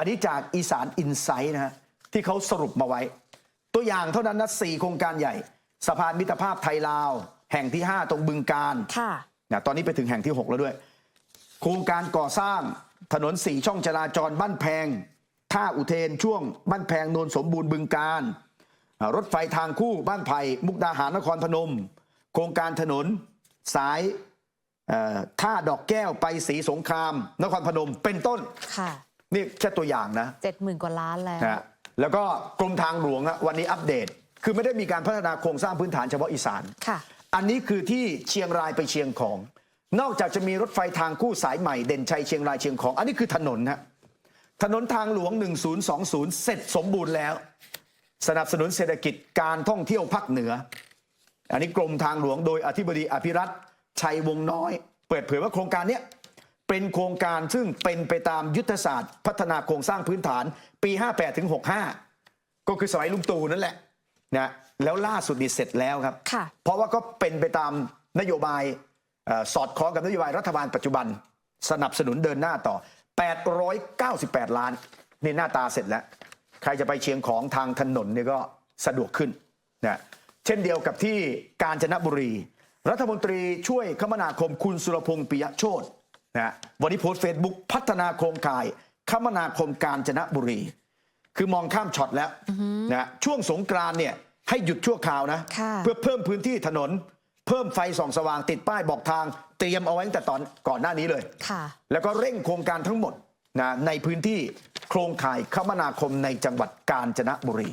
อันนี้จากอีสานอินไซต์นะฮะที่เขาสรุปมาไว้ ตัวอย่างเท่านั้นนะสี่โครงการใหญ่สะพานมิตรภาพไทยลาว แห่งที่ 5 ตรงบึงการค่ะนะตอนนี้ไปถึงแห่งที่ 6 แล้วด้วย โครงการก่อสร้างถนนสี่ช่องจราจรบ้านแพงท่าอุเทนช่วงบ้านแพงโนนสมบูรณ์บึงการอ่ารถไฟทางคู่บ้านไผ่มุกดาหารนครพนม โครงการถนนสายเอ่อท่าดอกแก้วไปศรีสงคราม นครพนมเป็นต้นค่ะ นี่แค่ตัวอย่างนะเจ็ดหมื่นกว่าล้านแล้วนะฮะแล้วก็กรมทางหลวงอะวันนี้อัปเดต คือไม่ได้มีการพัฒนาโครงสร้างพื้นฐานเฉพาะอีสานค่ะ อันนี้คือที่เชียงรายไปเชียงของ นอกจากจะมีรถไฟทางคู่สายใหม่เด่นชัยเชียงรายเชียงของ อันนี้คือถนนฮะถนนทางหลวง 1020 เสร็จสมบูรณ์แล้ว สนับสนุนเศรษฐกิจการท่องเที่ยวภาคเหนือ อันนี้กรมทางหลวงโดยอธิบดีอภิรัตน์ชัยวงศ์น้อย เปิดเผยว่าโครงการเนี้ย เป็นโครงการซึ่งเป็นไปตามยุทธศาสตร์ พัฒนาโครงสร้างพื้นฐานปี 58ถึง65 ก็คือสมัยลุงตู่นั่นแหละนะแล้วล่าสุดนี่เสร็จแล้วครับค่ะเพราะว่าก็เป็นไปตามนโยบายเออสอดคล้องกับนโยบายรัฐบาลปัจจุบัน สนับสนุนเดินหน้าต่อ 898 ล้านนี่หน้าตาเสร็จแล้ว ใครจะไปเชียงของทางถนนเนี่ยก็สะดวกขึ้นนะเช่นเดียวกับที่กาญจนบุรี รัฐมนตรีช่วยคมนาคมคุณสุรพงษ์ปิยโชต นะวันนี้โพสต์เฟซบุ๊กพัฒนาโครงข่าย คมนาคมกาญจนบุรี คือมองข้ามช็อตแล้วนะช่วงสงกรานต์เนี่ยให้หยุดชั่วคราวนะค่ะเพื่อเพิ่มพื้นที่ถนน เพิ่มไฟส่องสว่างติดป้ายบอกทาง เตรียมเอาไว้ตั้งแต่ตอนก่อนหน้านี้เลยค่ะแล้วก็เร่งโครงการทั้งหมดนะในพื้นที่โครงข่ายคมนาคมในจังหวัดกาญจนบุรี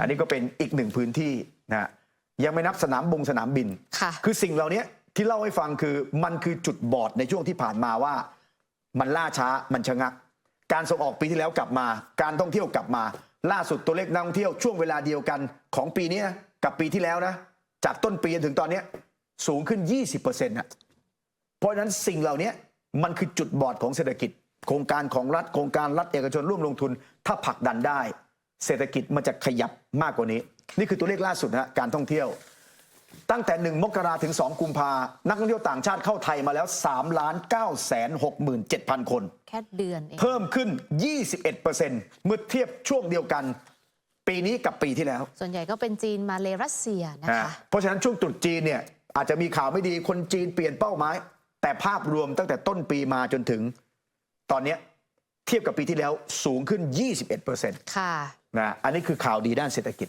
อันนี้ก็เป็นอีกหนึ่งพื้นที่นะยังไม่นับสนามบงสนามบินค่ะคือสิ่งเหล่านี้ ที่เล่าให้ฟังคือมันคือจุดบอดในช่วงที่ผ่านมาว่า มันล่าช้ามันชะงัก การส่งออกปีที่แล้วกลับมา การท่องเที่ยวกลับมา ล่าสุดตัวเลขนักท่องเที่ยวช่วงเวลาเดียวกันของปีนี้กับปีที่แล้วนะ จากต้นปีจนถึงตอนนี้สูงขึ้น 20%นะเพราะฉะนั้นสิ่งเหล่านี้มันคือจุดบอดของเศรษฐกิจ โครงการของรัฐโครงการรัฐเอกชนร่วมลงทุน ถ้าผลักดันได้ เศรษฐกิจมันจะขยับมากกว่านี้ นี่คือตัวเลขล่าสุดนะการท่องเที่ยว ตั้งแต่ 1 มกราถึง 2 กุมภานักท่องเที่ยวต่างชาติเข้าไทยมาแล้ว3ล้าน9แสน67,000 คน แค่เดือนเอง เพิ่มขึ้น 21%เมื่อเทียบช่วงเดียวกัน ปีนี้กับปีที่แล้ว ส่วนใหญ่ก็เป็นจีนมาเลรัสเซียนะนะคะ เพราะฉะนั้นช่วงตรุษจีนเนี่ยอาจจะมีข่าวไม่ดีคนจีนเปลี่ยนเป้าหมาย แต่ภาพรวมตั้งแต่ต้นปีมาจนถึง ตอนเนี้ยเทียบกับปีที่แล้วสูงขึ้น 21%ค่ะ นะอันนี้คือข่าวดีด้านเศรษฐกิจ